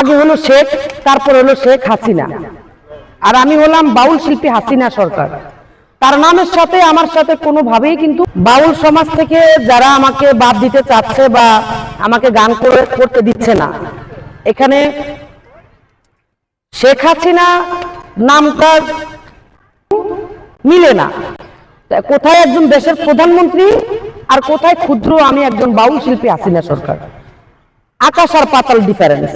আগে হলো শেখ, তারপর হলো শেখ হাসিনা। আর আমি হলাম বাউল শিল্পী হাসিনা সরকার। তার নামের সাথে, আমার সাথে কোনোভাবেই কিন্তু বাউল সমাজ থেকে যারা আমাকে বাদ দিতে চাচ্ছে বা আমাকে গান করে করতে দিচ্ছে না। এখানে শেখ হাসিনা নামটা মিলে না। কোথায় একজন দেশের প্রধানমন্ত্রী আর কোথায় ক্ষুদ্র আমি একজন বাউল শিল্পী হাসিনা সরকার? আকাশ আর পাতাল ডিফারেন্স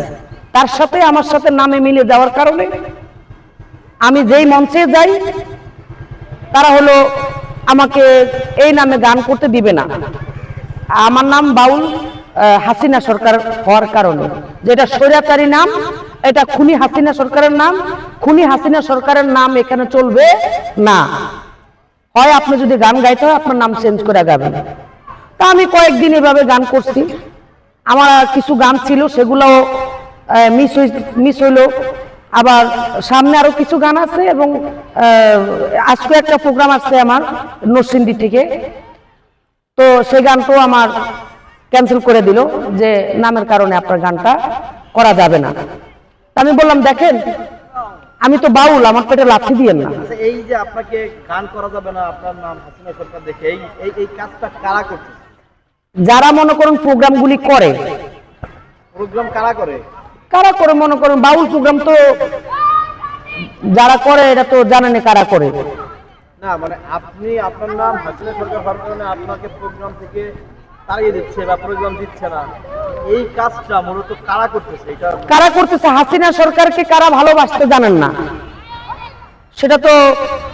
তার সাথে আমার সাথে নামে মিলে যাওয়ার কারণে আমি যেই মঞ্চে যাই, তারা হলো আমাকে এই নামে গান করতে দিবে না। আমার নাম বাউল হাসিনা সরকার হওয়ার কারণে। যেটা স্বৈরাচারী নাম, এটা খুনি হাসিনা সরকারের নাম। খুনি হাসিনা সরকারের নাম এখানে চলবে না। হয় আপনি যদি গান গাইতে হয়, আপনার নাম চেঞ্জ করে গাবেন তা আমি কয়েকদিন এভাবে গান করছি। আমার কিছু গান ছিল সেগুলোও মিস মিস হইল। আবার সামনে আরও কিছু গান আছে এবং আজকে একটা প্রোগ্রাম আসছে আমার নরসিংদী থেকে। তো সেই গানটাও আমার ক্যান্সেল করে দিল যে নামের কারণে আপনার গানটা করা যাবে না। আমি বললাম দেখেন আমি তো বাউল আমার পেটে লাথি দিয়েন না। আচ্ছা এই যে আপনাকে গান করা যাবে না আপনার নাম হাসিনা সরকার দেখে এই এই এই কাজটা কারা করছে? যারা মনে করুন প্রোগ্রামগুলি করে প্রোগ্রাম কারা করে? কারা করে মনে করেন? বাউল প্রোগ্রাম তো যারা করে এটা তো জানেন কারা করে। না মানে আপনি আপনার নাম হাসিনা সরকার হওয়ার কারণে আপনাকে প্রোগ্রাম থেকে তাড়িয়ে দিচ্ছে বা প্রোগ্রাম দিচ্ছে না। এই কাজটা মূলত কারা করতেছে? এটা কারা করতেছে? হাসিনা সরকারকে কারা ভালোবাসতে জানেন না। সেটা তো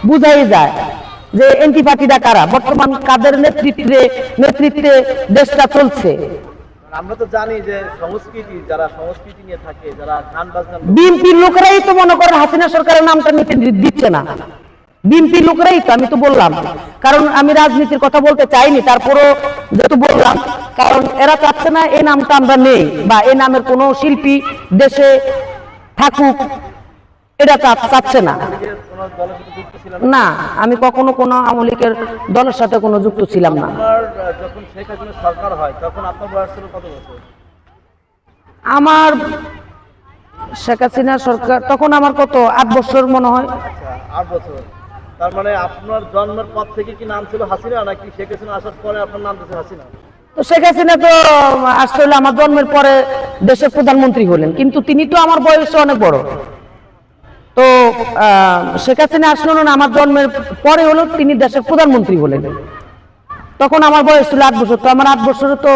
বুঝাই যায় যে এনটি পার্টিটা কারা? বর্তমান কাদের নেতৃত্বে নেতৃত্বে দেশটা চলছে? আমরা তো জানি যে সংস্কৃতি যারা সংস্কৃতি নিয়ে থাকে যারা গান বাজনা বিএনপির লোকেরাই তো মনে করেন হাসিনা সরকারের নামটা নিতে দিচ্ছে না। বিএনপির লোকেরাই তো আমি তো বললাম। কারণ আমি রাজনীতির কথা বলতে চাইনি তারপরও যেহেতু বললাম কারণ এরা চাচ্ছে না এই নামটা আমরা নেই বা এই নামের কোনো শিল্পী দেশে থাকুক এটা চাচ্ছে না। না। আমি কখনো কোনো আওয়ামী লীগের দলের সাথে কোনো যুক্ত ছিলাম না। যখন শেখ হাসিনা সরকার হয় তখন আপনার বয়স ছিল কত বছর? আমার শেখ হাসিনা সরকার তখন আমার কত আট বছর মনে হয়। আচ্ছা আট বছর। তার মানে আপনার জন্মের পর থেকে কি নাম ছিল হাসিনা নাকি শেখ হাসিনা আসার পরে আপনার নাম দিয়েছে হাসিনা? তো শেখ হাসিনা তো আসতে হলে আমার জন্মের পরে দেশের প্রধানমন্ত্রী হলেন কিন্তু তিনি তো আমার বয়সে অনেক বড়। তো শেখ হাসিনা আসলো না আমার জন্মের পরে হলো তিনি দেশের প্রধানমন্ত্রী হলেন তখন আমার বয়স ছিল আট বছর তো আমার আট বছরে তো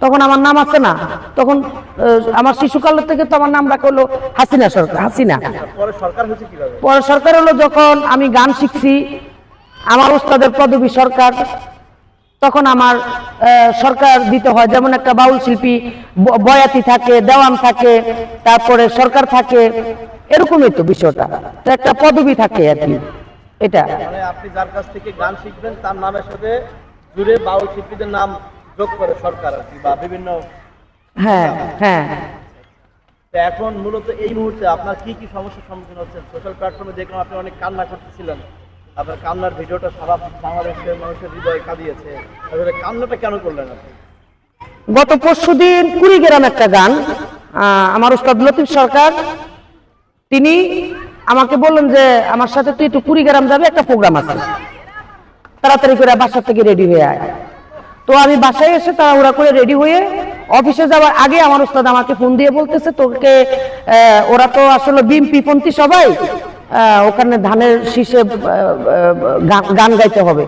তখন আমার নাম আছে না। তখন আমার শিশুকাল থেকে তো আমার নাম রাখা হলো হাসিনা সরকার হাসিনা। পরে সরকার হয়েছে পরে সরকার হলো যখন আমি গান শিখছি আমার ওস্তাদের পদবী সরকার তখন আমার সরকার দিতে হয়। যেমন একটা বাউল শিল্পী বয়াতি থাকে দেওয়ান থাকে তারপরে সরকার থাকে এরকমই তো বিষয়টা। একটা পদবি থাকে আর কি এটা। মানে আপনি যার কাছ থেকে গান শিখবেন তার নামের সাথে জুড়ে বাউল শিল্পীদের নাম যোগ করে সরকার আর কি বা বিভিন্ন হ্যাঁ হ্যাঁ। এখন মূলত এই মুহূর্তে আপনার কি কি সমস্যার সম্মুখীন হচ্ছেন? সোশ্যাল প্ল্যাটফর্মে দেখলাম আপনি অনেক কান্না করতেছিলেন। আপনার কান্নার ভিডিওটা সারা বাংলাদেশের মানুষের হৃদয়ে কাঁদিয়েছে। আসলে কান্নাটা কেন করলেন আপনি? গত পরশু দিন কুড়িগ্রাম একটা গান আমার উস্তাদ লতিফ সরকার, তিনি আমাকে বললেন যে, আমার সাথে তুই একটু কুড়িগ্রাম যাবে, একটা প্রোগ্রাম আছে। তাড়াতাড়ি করে বাসা থেকে রেডি হয়ে আয়। তো আমি বাসায় এসে তাড়াহুড়া করে রেডি হয়ে অফিসে যাওয়ার আগে আমার ওস্তাদ আমাকে ফোন দিয়ে বলতেছে, তোকে ওরা তো আসলে বিএমপি পন্থী সবাই ওখানে ধানের শীষে গান- গাইতে হবে।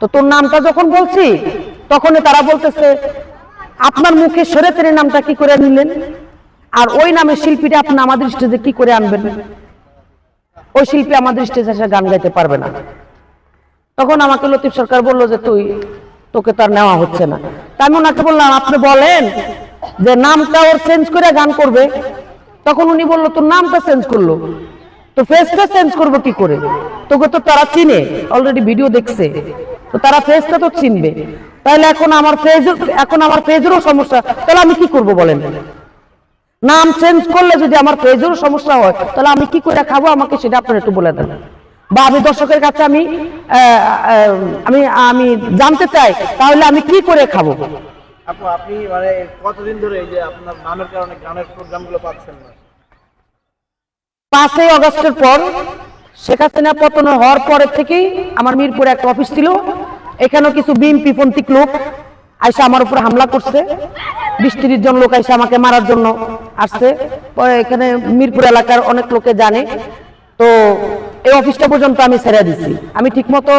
তো তোর নামটা যখন বলছি, তখনই তারা বলতেছে, আপনার মুখে সরে সরেতের নামটা কি করে নিলেন? আর ওই নামের শিল্পীটা আপনি আমাদের স্টেজে কি করে আনবেন? ওই শিল্পী আমাদের স্টেজে এসে গান গাইতে পারবে না। তখন আমাকে লতিফ সরকার বলল যে, তুই, তোকে তো আর নেওয়া হচ্ছে না। তা আমি ওনাকে বললাম, আপনি বলেন যে, নামটা ওর চেঞ্জ করে গান করবে। তখন উনি বলল, তোর নামটা চেঞ্জ করল। তো ফেসটা চেঞ্জ করব কি করে? তোকে তো তারা চিনে অলরেডি ভিডিও দেখছে। তো তারা ফেসটা তো চিনবে। তাহলে এখন আমার ফেজ এখন আমার ফেজেরও সমস্যা। তাহলে আমি কি করব বলেন? নাম চেঞ্জ করলে যদি আমার ফেজেরও সমস্যা হয়, তাহলে আমি কি করে খাব? আমাকে সেটা আপনারা একটু বলে দেন। বা আমি দর্শকের কাছে আমি আমি আমি জানতে চাই, তাহলে আমি কি করে খাব? আপনি মানে কতদিন ধরে এই যে আপনার নামের কারণে গানের প্রোগ্রামগুলো পাচ্ছেন না? পাঁচই অগস্টের পর শেখ হাসিনা পতন হওয়ার পরের থেকেই আমার মিরপুরে একটা অফিস ছিল। এখানেও কিছু বিএনপি পন্থী লোক আইসা আমার উপর হামলা করছে। বিশ তিরিশ জন লোক আইসা আমাকে মারার জন্য আসছে। এখানে মিরপুর এলাকার অনেক লোকে জানে। তো এই অফিসটা পর্যন্ত আমি ছেড়ে দিছি। আমি ঠিকমতো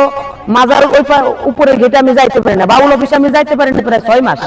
মাজার ওই উপরের গেটে আমি যাইতে পারি না। বাউল অফিসে আমি যাইতে পারি না প্রায় ছয় মাস।